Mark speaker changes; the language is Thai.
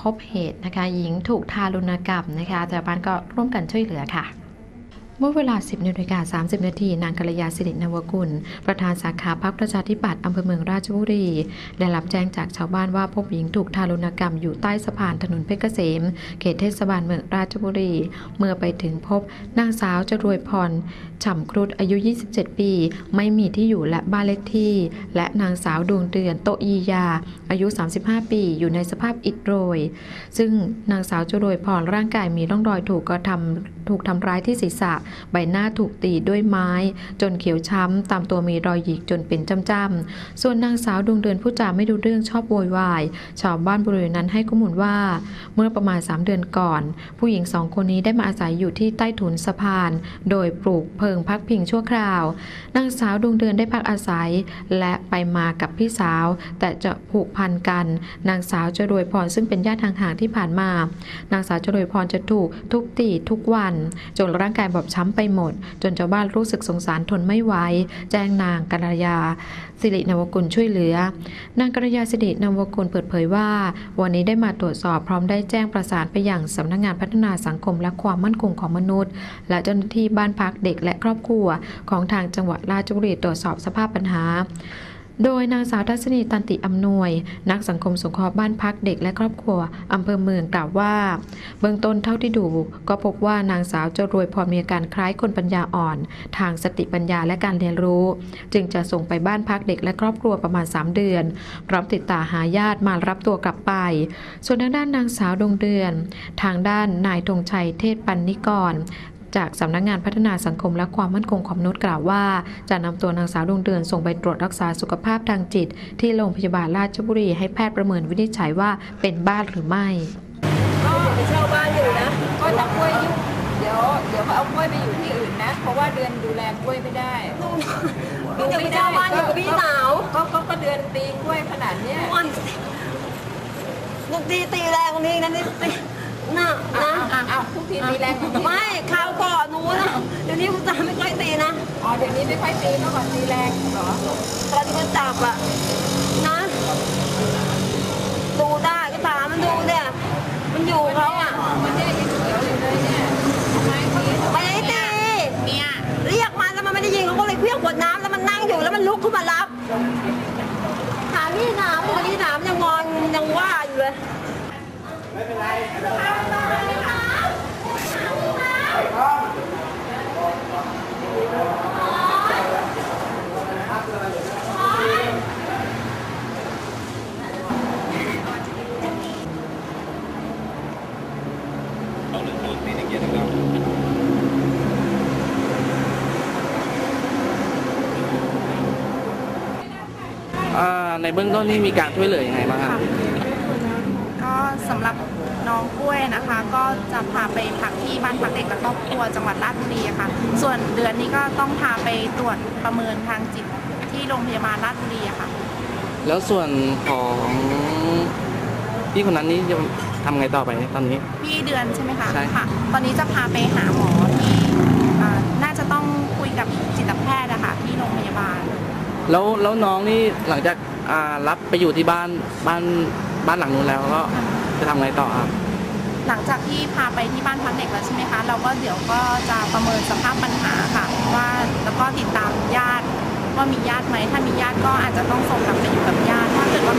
Speaker 1: พบเหตุนะคะ หญิงถูกทารุณกรรมนะคะชาบ้านก็ร่วมกันช่วยเหลือค่ะ เมื่อเวลา 10นาฬิกา30 นาทีนางกัลยาสิรินวกุล ประธานสาขาพรรคประชาธิปัตย์อำเภอเมืองราชบุรี ได้รับแจ้งจากชาวบ้านว่าพบหญิงถูกทารุณกรรมอยู่ใต้สะพานถนนเพชรเกษม เขตเทศบาลเมืองราชบุรี เมื่อไปถึงพบนางสาวจรวยพรฉ่ำครุฑอายุ 27 ปี ไม่มีที่อยู่และบ้านเลขที่ และนางสาวดวงเดือนโตอียา อายุ 35 ปี อยู่ในสภาพอิดโรย ซึ่งนางสาวจรวยพรร่างกายมีร่องรอยถูกกระทำถูกทำร้ายที่ศีรษะใบหน้าถูกตีด้วยไม้ จนเขียวช้ำ ตามตัวมีรอยหยิกจนเป็นจ้ำๆส่วนนางสาวดวงเดือนผู้จาไม่ดูเรื่องชอบโวยวาย ชาวบ้านบริเวณนั้นให้ข้อมูลว่า เมื่อประมาณ 3 เดือนก่อน ผู้หญิงสองคนนี้ได้มาอาศัยอยู่ที่ใต้ถุนสะพาน โดยปลูกเพิงพักพิงชั่วคราวนางสาวดวงเดือนได้พักอาศัย และไปมากับพี่สาว แต่จะผูกพันกัน นางสาวจรวยพรซึ่งเป็นญาติห่างๆที่ผ่านมา นางสาวจรวยพรจะถูกทุบตีทุกวัน จนร่างกายบอบช้ำไปหมด จนชาวบ้านรู้สึกสงสารทนไม่ไหวแจ้งนางกัลยา สิรินวกุลช่วยเหลือ นางกัลยาสิรินวกุลเปิดเผยว่า วันนี้ได้มาตรวจสอบพร้อมได้แจ้งประสานไปยังสำนักงานพัฒนาสังคมและความมั่นคงของมนุษย์ และเจ้าหน้าที่บ้านพักเด็กและครอบครัว ของทางจังหวัดราชบุรีตรวจสอบสภาพปัญหา โดยนางสาวทัศนีตันติอำนวย นักสังคมสงเคราะห์บ้านพักเด็กและครอบครัวอำเภอเมืองกล่าวว่า เบื้องต้นเท่าที่ดู ก็พบว่านางสาวจรวยพรมีอาการคล้ายคนปัญญาอ่อน ทางสติปัญญาและการเรียนรู้ จึงจะส่งไปบ้านพักเด็กและครอบครัวประมาณ 3 เดือน พร้อมติดตามหาญาติมารับตัวกลับไป ส่วนทางด้านนางสาวดวงเดือน ทางด้านนายธงชัยเทศปันนิกร จากสำนักงานพัฒนาสังคมและความมั่นคงของมนุษย์กล่าวว่า จะนำตัวนางสาวดวงเดือนส่งไปตรวจรักษาสุขภาพทางจิต ที่โรงพยาบาลราชบุรีให้แพทย์ประเมินวินิจฉัยว่าเป็นบ้าหรือไม่
Speaker 2: ก็ไปเช่าบ้านอยู่นะก็ถ้ากล้วยยุ่งเดี๋ยวเดี๋ยวเขาเอากล้วยไปอยู่ที่อื่นนะ เพราะว่าเดือนดูแลกล้วยไม่ได้
Speaker 3: หนูจะไปเช่าบ้านอยู่กับพี่สาว
Speaker 2: ก็ก็ก็เดือนตีกล้วยขนาดเนี้ย
Speaker 3: อ้วนหนูตีตีแรงกว่านี้นะนี่ตีน่ะ
Speaker 2: อ้า
Speaker 3: นะ
Speaker 2: อ๋อ
Speaker 3: เดี๋ยวนี้ไม่ค่อยตี
Speaker 2: เมื่อก่อนตีแรงเหรอ
Speaker 3: ตอนที่เขาจับอะนะ ดูได้ก็ตามมันดูเนี่ย มันอยู่เขาอะ
Speaker 2: มันเนี่ยยังเขียวอยู่เลยเนี่ยไมที
Speaker 3: ไม่ได้ตีเนี่ยเรียกมันแล้วมันไม่ได้ยิงเขาก็เลยเคลี้ยงขวดน้ำแล้วมันนั่งอยู่แล้วมันลุกขึ้นมารับถามพี่ถามวันนี้ถามยังงอนยังว่าอยู่เลย
Speaker 4: อ่า ในเบื้องต้นนี่มีการช่วยเหลือยังไงบ้างครับ
Speaker 5: ก็สำหรับน้องกล้วยนะคะ ก็จะพาไปพักที่บ้านพักเด็กและครอบครัวจังหวัดราชบุรีอะค่ะ ส่วนเดือนนี้ก็ต้องพาไปตรวจประเมินทางจิตที่โรงพยาบาลราชบุรีอะค่ะ
Speaker 4: แล้วส่วนของพี่คนนั้นนี่จะทำไงต่อไปตอนนี้
Speaker 5: พี่เดือนใช่ไหมคะ
Speaker 4: ใช่
Speaker 5: ค่ะ ตอนนี้จะพาไปหาหมอที่อ่าน่าจะต้องคุยกับจิตแพทย์อะค่ะที่โรงพยาบาล
Speaker 4: แล้วแล้วน้องนี่หลังจากอ่า รับไปอยู่ที่บ้านบ้านบ้านหลังนู้นแล้วก็จะทำไงต่อครับ
Speaker 5: หลังจากที่พาไปที่บ้านพักเด็กแล้วใช่ไหมคะเราก็เดี๋ยวก็จะประเมินสภาพปัญหาค่ะ ว่าแล้วก็ติดตามญาติว่ามีญาติไหมถ้ามีญาติก็อาจจะต้องส่งกลับไปอยู่กับญาติถ้าเกิดว่า